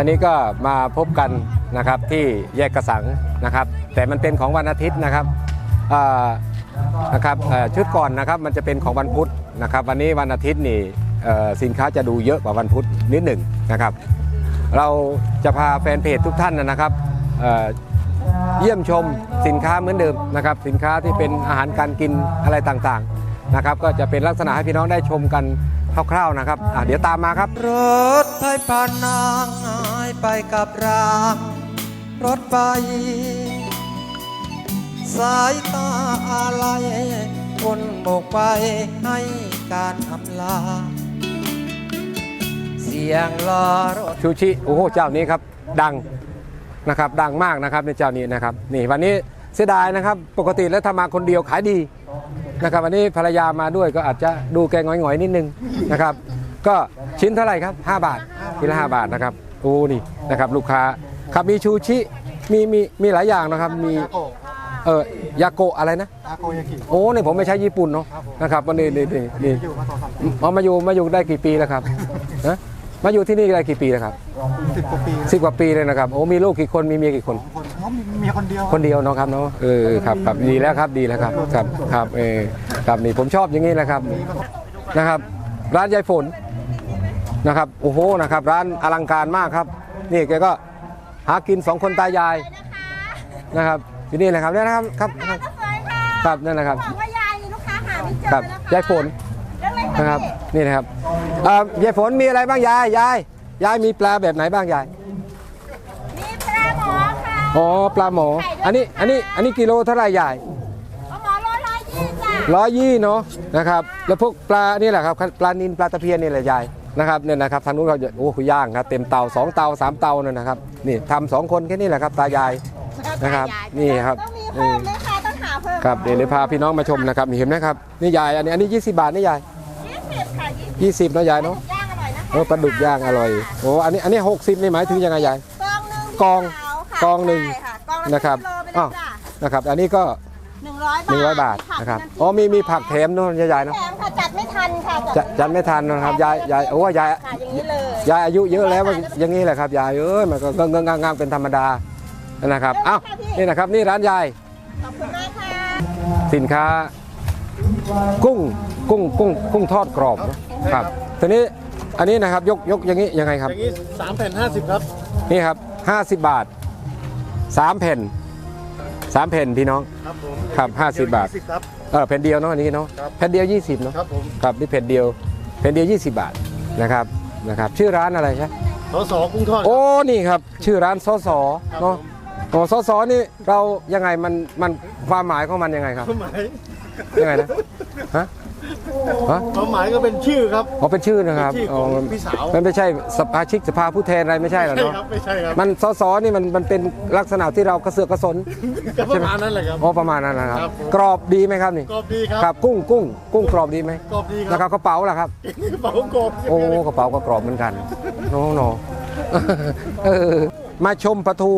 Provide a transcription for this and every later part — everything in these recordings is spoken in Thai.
วันนี้ก็มาพบกันนะครับที่แยกกระสังนะครับ แต่มันเป็นของวันอาทิตย์นะครับนะครับชุดก่อนนะครับมันจะเป็นของวันพุธนะครับ วันนี้วันอาทิตย์นี่สินค้าจะดูเยอะกว่าวันพุธนิดหนึ่งนะครับ เราจะพาแฟนเพจทุกท่านนะครับเยี่ยมชมสินค้าเหมือนเดิมนะครับ สินค้าที่เป็นอาหารการกินอะไรต่างๆนะครับ ก็จะเป็นลักษณะให้พี่น้องได้ชมกัน คร่าวๆนะครับอะเดี๋ยวตามมาครับ รถไฟปานนางหายไปกับรางรถไฟสายตาอะไรคนโบกไปให้การอำลา เสียงล้อรถชูชิโอ้โหเจ้านี้ครับดังนะครับดังมากนะครับในเจ้านี้นะครับนี่วันนี้เสียดายนะครับปกติแล้วถ้ามาคนเดียวขายดี นะครับวันนี้ภรรยามาด้วยก็อาจจะดูแกงหงอยๆนิดนึงนะครับ ก็ชิ้นเท่าไหร่ครับ 5 บาทชิ้นละ5บาทนะครับโอ้นี่นะครับลูกค้าครับมีชูชิมีมีมีหลายอย่างนะครับมีเออยาโกะอะไรนะอาโกยากิโอ้นี่ผมไม่ใช้ญี่ปุ่นเนาะนะครับวันนี้นี่นี่นี่อยู่มาต่อสามปีอ๋อมาอยู่มาอยู่ได้กี่ปีแล้วครับฮะมาอยู่ที่นี่ได้กี่ปีแล้วครับสิบกว่าปีสิบกว่าปีเลยนะครับโอ้มีลูกกี่คนมีเมียกี่คนคน เขามีเมียคนเดียว คนเดียวเนาะครับเนาะเออครับครับดีแล้วครับดีแล้วครับครับครับเออครับนี่ผมชอบอย่างนี้แหละครับนะครับ ร้านยายฝนนะครับโอ้โหนะครับ ร้านอลังการมากครับ นี่แกก็หากินสองคนตายายนะครับที่นี่แหละครับเนี่ยนะครับครับก็สวยค่ะครับนั่นนะครับบอกว่ายายนี่ลูกค้าหาไม่เจอครับนะคะยายฝนเรื่องอะไรนะคคะรับพี่นี่นะครับเอ่อยายฝนมีอะไรบ้างยายยายยายมีปลาแบบไหนบ้างยาย มีปลาหมอค่ะ อ๋อปลาหมอ อันนี้อันนี้อันนี้กิโลเท่าไหร่ยายปลาหมอร้อยร้อยยี่จ้ะร้อยยี่เนาะนะครับ แล้วพวกปลานี่แหละครับปลานินปลาตะเพียนนี่แหละยายนะครับเนี่ยนะครับทางนู้นเขาจะโอ้คุย่างครับเต็มเตาสองเตาสามเตาเนี่ยนะครับนี่ทำสองคนแค่นี้แหละครับตายายนะครับยายนี่ครับต้องมีเพิ่มเลยค่ะต้องหาเพิ่มครับเดี๋ยวเลยพาพี่น้องมาชมนะครับนี่เห็นไหมครับนี่ยายอันนี้อันนี้20บาทนี่ยายยี่สิบค่ะยี่สิบ20เนาะยายเนาะย่างอร่อยนะคะโอ้ปลาดุกย่างอร่อยโอ้อันนี้อันนี้60นี่หมายถึงยังไงยายกองหนึ่งกองที่ขาวค่ะ กองหนึ่ง ใช่ค่ะกองละนะครับกิโลไปอ้าวเลยจ้ะนะครับ อันนี้ก็ หนึ่งร้อยบาท100 บาทนะครับผักอ๋อมีมีผักแถมเนาะยายๆเนาะแถมค่ะจัดไม่ทันค่ะจะจัดไม่ทันนะครับยายยายโอ้ยายค่ะอย่างนี้เลยยายอายุเยอะแล้วอย่างนี้แหละครับยายเอ้ยมันก็เงงงางๆเป็นธรรมดานะครับเอ้านี่นะครับนี่ร้านยาย ขอบคุณมากค่ะสินค้ากุ้งกุ้งกุ้งกุ้งทอดกรอบนะครับทีนี้อันนี้นะครับยกยกอย่างนี้ยังไงครับ อย่างนี้สามแผ่นห้าสิบครับ นี่ครับ 50 บาท 3แผ่น3แผ่นพี่น้อง ครับผมครับ50บาท ยี่สิครับ เออแผ่นเดียวเนาะอันนี้เนาะครับ แผ่นเดียว 20เนาะครับผมครับนี่แผ่นเดียวแผ่นเดียว 20 บาทนะครับนะครับชื่อร้านอะไรใช่สอสอกุ้งทอด โอ้นี่ครับ ชื่อร้านซอสอเนาะโอ้ซอสอนี่เรายังไงมันมันความหมายของมันยังไงครับความหมายยังไงนะฮะ ฮะความหมายก็เป็นชื่อครับ อ๋อเป็นชื่อนะครับเป็นชื่อของพี่สาว มันไม่ใช่สภาชิกสภาผู้แทนอะไรไม่ใช่เหรอใช่เนาะครับไม่ใช่ครับมันซอสอนี่มันมันเป็นลักษณะที่เรากระเสือกกระสนก็ประมาณนั้นแหละครับ อ๋อประมาณนั้นนะครับ ครับผม กรอบดีไหมครับนี่กรอบดีครับครับกุ้งกุ้งกุ้งกรอบดีไหมกรอบดีคนะครัรับบกระเป๋าล่ะครับ กระเป๋ากรอบโอ้กระเป๋าก็กรอบเหมือนกันโน้โนเออมาชมปลาทู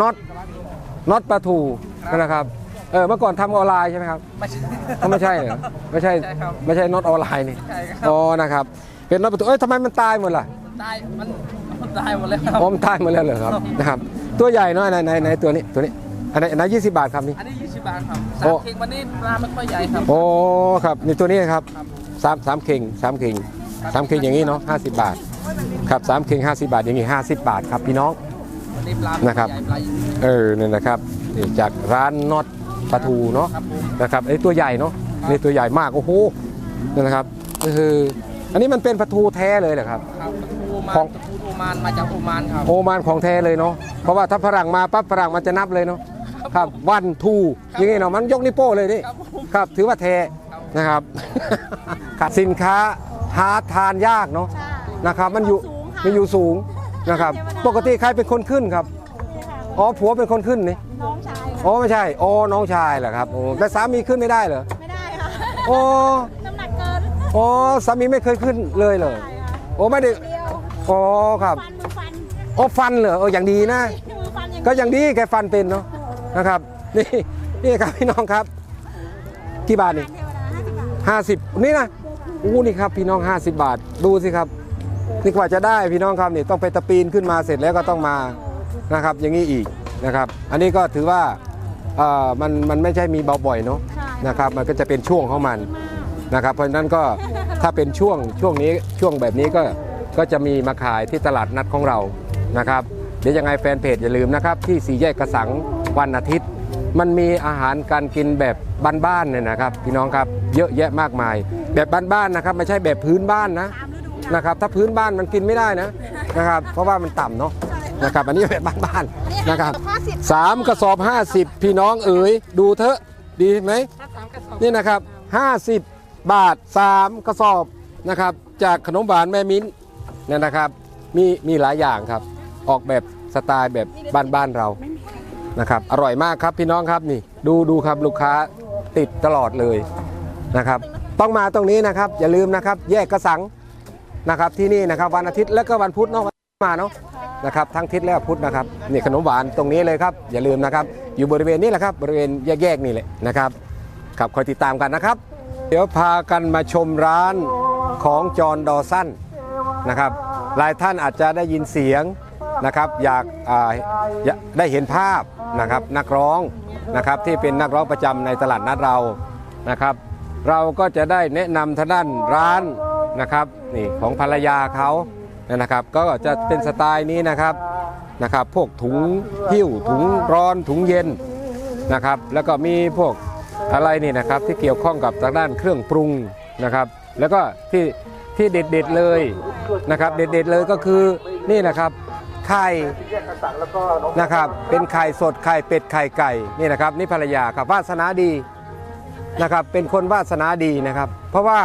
น็อตน็อตปลาทูนะครับ เออเมื่อก่อนทำออนไลน์ใช่ไหมครับไม่ใช่ไม่ใช่เหรอไม่ใช่ไม่ใช่น็อตออนไลน์นี่อ๋อนะครับเป็นน็อตปลาทูเอ้ยทำไมมันตายหมดล่ะตายมันมันตายหมดแล้วครับอ๋อมันตายหมดแล้วเหรอครับนะครับตัวใหญ่เนาะไหนไหนไหนตัวนี้ตัวนี้อันไหนอันไหนยี่สิบบาทครับนี่อันนี้20บาทครับโอ้สามเข่งวันนี้ปลาไม่ค่อยใหญ่ครับโอ้ครับนี่ตัวนี้ครับสามสามเข่งสามเข่งสามเข่งอย่างนี้เนาะห้าสิบบาทครับสามเข่งห้าสิบบาทอย่างนี้ห้าสิบบาทครับพี่น้องวันนี้ปลานะครับใหญ่ปลายิ่งเออเนี่ยนะครับนี่จากร้านน็อต ปลาทูเนาะครับผมนะครับไอ้ตัวใหญ่เนาะนี่ตัวใหญ่มากโอ้โหนี่นะครับก็คืออันนี้มันเป็นปลาทูแท้เลยเหรอครับครับปลาทูโอขมาองนปลาทูโอมานมาจากโอมานครับโอมานของแท้เลยเนาะเพราะว่าถ้าฝรั่งมาปั๊บฝรั่งมันจะนับเลยเนาะครับวันทูอย่างงี้เนาะมันยกนิ้วโป้เลยนี่ครับผมครับถือว่าแท้นะครับครับสินค้าหาทานยากเนาะใช่นะครับมันอยู่สูงค่ะมันอยู่สูงนะครับเทวดาปกติใครเป็นคนขึ้นครับ อ๋อผัวเป็นคนขึ้นนี่น้ องชายอ๋อไม่ใช่อ๋อน้องชายเหรอครับโอ้แต่สามีขึ้นไม่ได้เหรอไม่ได้ค่ะโอ้น้ำหนักเกินอ๋อสามีไม่เคยขึ้นเลยเหรอใช่ค่ะโอ้ไม่ได้เดียวอ๋อครับฟันมือฟันโอ้ฟันเหรอเอออย่างดีนะ มือฟันยังก็อย่างดีแกฟันเป็นเนาะนะครับนี่นี่ครับพี่น้องครับกี่บาทนี่ เทวดาห้าสิบบาทห้าสิบนี่นะอู้นี่ครับพี่น้อง 50 บาท ดูสิครับ นี่กว่าจะได้พี่น้องครับนี่ต้องไปตะปีนขึ้นมาเสร็จแล้วก็ต้องมานะครับ อย่างนี้อีกนะครับ อันนี้ก็ถือว่าเอ่อมันมันไม่ใช่มีเบาบ่อยเนาะใช่นะครับมันก็จะเป็นช่วงของมันนะครับ เพราะฉะนั้นก็ถ้าเป็นช่วงช่วงนี้ช่วงแบบนี้ก็ก็จะมีมาขายที่ตลาดนัดของเรานะครับ เดี๋ยวยังไงแฟนเพจอย่าลืมนะครับ ที่สี่แยกกระสังวันอาทิตย์ มันมีอาหารการกินแบบบ้านๆเนี่ยนะครับ พี่น้องครับเยอะแยะมากมาย แบบบ้านๆนะครับ ไม่ใช่แบบพื้นบ้านนะตามฤดูกาลนะครับ ถ้าพื้นบ้านมันกินไม่ได้นะนะครับ เพราะว่ามันต่ำเนาะ นะครับ อันนี้แบบบ้านๆนะครับห้าสิบสามกระสอบ 50 พี่น้องเอ๋ยดูเถอะดีไหมนี่นะครับ 50 บาท 3 กระสอบนะครับ จากขนมหวานแม่มิ้นเนี่ยนะครับมีมีหลายอย่างครับ ออกแบบสไตล์แบบบ้านๆเรานะครับ อร่อยมากครับพี่น้องครับนี่ ดูดูครับลูกค้าติดตลอดเลยนะครับต้องมาตรงนี้นะครับ อย่าลืมนะครับ แยกกระสังนะครับที่นี่นะครับ วันอาทิตย์และก็วันพุธเนาะวันมาเนาะ นะครับทั้งทิตย์และพุธนะครับนี่ขนมหวานตรงนี้เลยครับอย่าลืมนะครับ อยู่บริเวณนี้แหละครับบริเวณแยกๆนี่แหละนะครับครับคอยติดตามกันนะครับ เดี๋ยวพากันมาชมร้านของจอห์นดอสันนะครับหลายท่านอาจจะได้ยินเสียงนะครับอยากได้เห็นภาพนะครับนักร้องนะครับที่เป็นนักร้องประจำในตลาดนัดเรานะครับ เราก็จะได้แนะนำทางด้านร้านนะครับนี่ของภรรยาเขา นะครับ ก็จะเป็นสไตล์นี้นะครับนะครับ พวกถุงหิ้วถุงร้อนถุงเย็นนะครับ แล้วก็มีพวกอะไรนี่นะครับที่เกี่ยวข้องกับทางด้านเครื่องปรุงนะครับ แล้วก็ที่ที่เด็ดๆเลยนะครับ เด็ดๆเลยก็คือนี่นะครับไข่นะครับเป็นไข่สดไข่เป็ดไข่ไก่นี่นะครับนี่ภรรยาครับวาสนาดีนะครับ เป็นคนวาสนาดีนะครับ เพราะว่า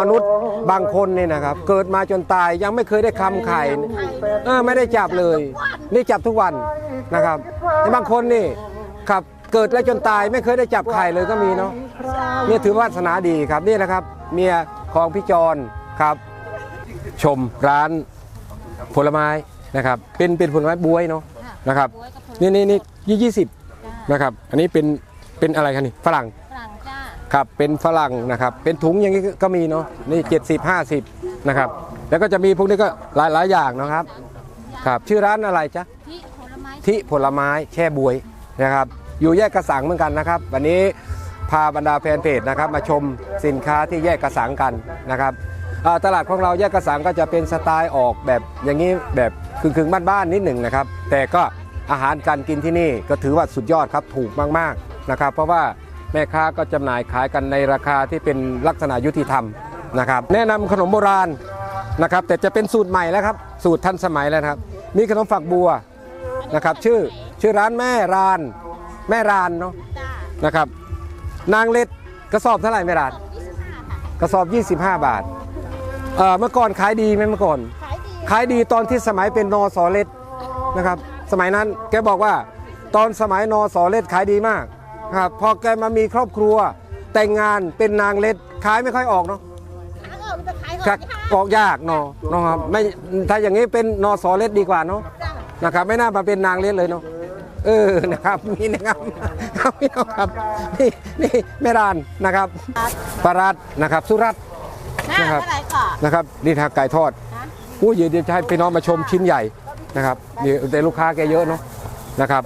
มนุษย์บางคนเนี่ยนะครับ เกิดมาจนตายยังไม่เคยได้คำไข่เออไม่ได้จับเลย นี่จับทุกวันนะครับแต่บางคนนี่ครับเกิดแล้วจนตายไม่เคยได้จับไข่เลยก็มีเนาะเนี่ยถือวาสนาดีครับนี่นะครับ เมียของพี่จรครับ ชมร้านผลไม้นะครับ เป็นเป็นผลไม้บวยเนาะนะครับ นี่นี่นี่ยี่ยี่สิบนะครับ อันนี้เป็นเป็นอะไรครับนี่ฝรั่ง ครับเป็นฝรั่งนะครับ เป็นถุงอย่างนี้ก็มีเนาะนี่70 50นะครับ แล้วก็จะมีพวกนี้ก็หลายหลายอย่างนะครับครับชื่อร้านอะไรจ๊ะที่ผลไม้ทิผลไม้แช่บวยนะครับ อยู่แยกกระสังเหมือนกันนะครับ วันนี้พาบรรดาแฟนเพจนะครับ มาชมสินค้าที่แยกกระสังกันนะครับอ่าตลาดของเราแยกกระสังก็จะเป็นสไตล์ออกแบบอย่างนี้แบบคึงๆบ้านๆนิดหนึ่งนะครับ แต่ก็อาหารการกินที่นี่ก็ถือว่าสุดยอดครับถูกมากๆนะครับ เพราะว่า แม่ค้าก็จำหน่ายขายกันในราคาที่เป็นลักษณะยุติธรรมนะครับ แนะนำขนมโบราณนะครับ แต่จะเป็นสูตรใหม่แล้วครับ สูตรทันสมัยแล้วนะครับ มีขนมฝักบัวนะครับ ชื่อชื่อร้านแม่ราน แม่รานเนาะจ้านะครับ นางเล็ดกระสอบเท่าไหร่แม่รานยี่สิบห้าค่ะกระสอบ 25 บาทเอ่อเมื่อก่อนขายดีไหมเมื่อก่อนขายดีขายดีตอนที่สมัยเป็นนอสอเล็ดนะครับ สมัยนั้นแกบอกว่าตอนสมัยนอสอเล็ดขายดีมาก ครับพอแกมามีครอบครัว แต่งงานเป็นนางเล็ดขายไม่ค่อยออกเนาะขายออกจะขายอครัอบกค่ะออกยากเนาะเนาะครับไม่ถ้าอย่างนี้เป็นนอสอเล็ดดีกว่าเนาะจ้านะครับ ไม่น่ามาเป็นนางเลี้ยงเลยเนาะเออนะครับนี่นะครับครับพี่น้องครับนี่นี่แม่รานนะครับปลารัดนะครับ สุรัตน์หน้านะครับเท่าไหร่ก่อนนะครับนี่ทางไก่ทอดนะผู้เดี๋ยวจะให้พี่น้องมาชมชิ้นใหญ่นะครับเดี๋ยวแต่ลูกค้าแกเยอะเนาะนะครับ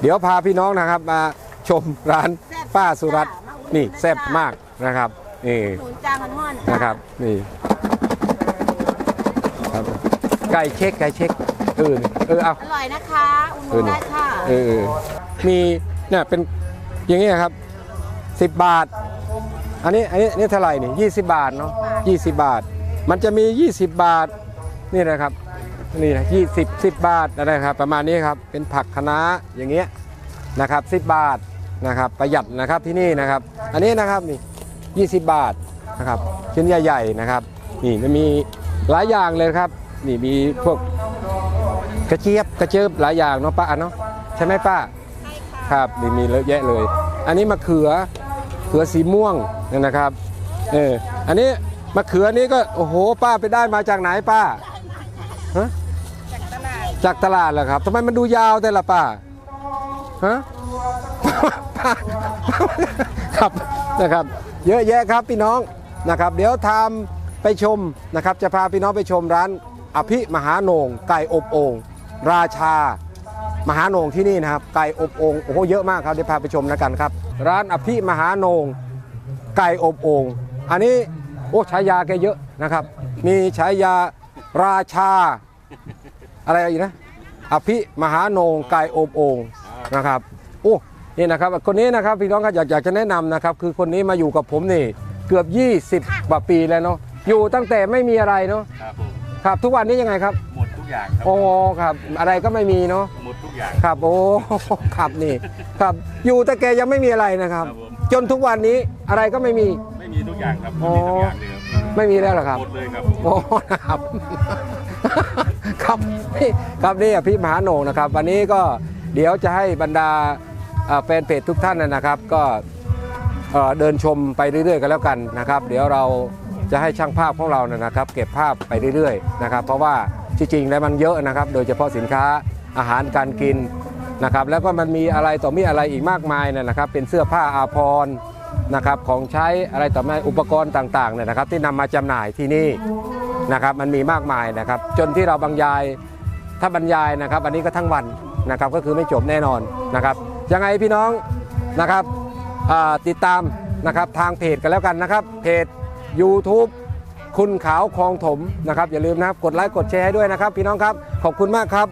เดี๋ยวพาพี่น้องนะครับมา ชมร้านป้าสุรัตน์นี่แซ่บมากนะครับนี่หนุนจ้ามันม่อนนะครับนี่ครับไก่เช็คไก่เช็คเออเออเอาอร่อยนะคะอุ่นนได้ค่ะเออมีเนี่ยเป็นอย่างนี้ครับ10บาท อันนี้อันนี้อันนี้เท่าไหร่นี่20บาทเนาะ20บาท มันจะมี20บาทนี่นะครับนี่นะ20 10บาทนะครับ ประมาณนี้ครับเป็นผักคะน้าอย่างเงี้ยนะครับ10บาท นะครับประหยัดนะครับที่นี่นะครับ อันนี้นะครับนี่20 บาทนะครับชิ้นใหญ่ๆนะครับ นี่จะมีหลายอย่างเลยครับ นี่มีพวกกระเจี๊ยบกระเจี๊ยบหลายอย่างเนาะป้าเนาะใช่ไหมป้าใช่ค่ะครับมีมีเยอะแยะเลย อันนี้มะเขือเขือสีม่วงเนี่ยนะครับเอออันนี้มะเขือนี้ก็โอ้โหป้าไปได้มาจากไหนป้าฮะจากตลาดจากตลาดเหรอครับทำไมมันดูยาวแต่ละป้าฮะป้า ครับนะครับ เยอะแยะครับพี่น้องนะครับ เดี๋ยวทำไปไปชมนะครับ จะพาพี่น้องไปชมร้านอภิมหาโหนงไก่อบโอ่งราชามหาโหนงที่นี่นะครับ ไก่อบโอ่งโอ้โหเยอะมากครับเดี๋ยวพาไปชมแล้วกันครับ ร้านอภิมหาโหนงไก่อบโอ่งอันนี้โอ้ฉายาแกเยอะนะครับ มีฉายาราชา อะไรอีกนะ อภิมหาโหนงไก่อบโอ่งนะครับโอ้ นี่นะครับคนนี้นะครับพี่น้องครับอยากอยากจะแนะนำนะครับคือคนนี้มาอยู่กับผมนี่เกือบ 20กว่าปีแล้วเนาะอยู่ตั้งแต่ไม่มีอะไรเนาะครับผมครับทุกวันนี้ยังไงครับ หมดทุกอย่างครับโอ้ครับ อะไรก็ไม่มีเนาะหมดทุกอย่างครับ โอ้ครับนี่ครับ อยู่แต่แกยังไม่มีอะไรนะครับครับผมจนทุกวันนี้อะไรก็ไม่มี ไม่มีทุกอย่างครับอ๋อไม่มีทุกอย่างเลยครับไม่มีแล้วเหรอครับหมดเลยครับโอ้นะครับ ครับนี่ครับนี่อภิมหาโหนงนะครับ วันนี้ก็เดี๋ยวจะให้บรรดาเอ่อ แฟนเพจทุกท่านนะครับก็เดินชมไปเรื่อยๆกันแล้วกันนะครับ เดี๋ยวเราจะให้ช่างภาพของเราเนี่ยนะครับ เก็บภาพไปเรื่อยๆนะครับ เพราะว่าจริงๆแล้วมันเยอะนะครับ โดยเฉพาะสินค้าอาหารการกินนะครับ แล้วก็มันมีอะไรต่อมีอะไรอีกมากมายเนยนะครับ เป็นเสื้อผ้าอาภรณ์นะครับของใช้อะไรต่อม่อุปกรณ์ต่างๆเนี่ยนะครับ ที่นำมาจำหน่ายที่นี่นะครับ มันมีมากมายนะครับ จนที่เราบรรยายถ้าบรรยายนะครับ อันนี้ก็ทั้งวันนะครับก็คือไม่จบแน่นอนนะครับ ยังไงพี่น้องนะครับติดตามนะครับทางเพจกันแล้วกันนะครับ เพจ YouTube คุณขาวคลองถมนะครับอย่าลืมนะครับกดไลค์กดแชร์ให้ด้วยนะครับ พี่น้องครับขอบคุณมากครับ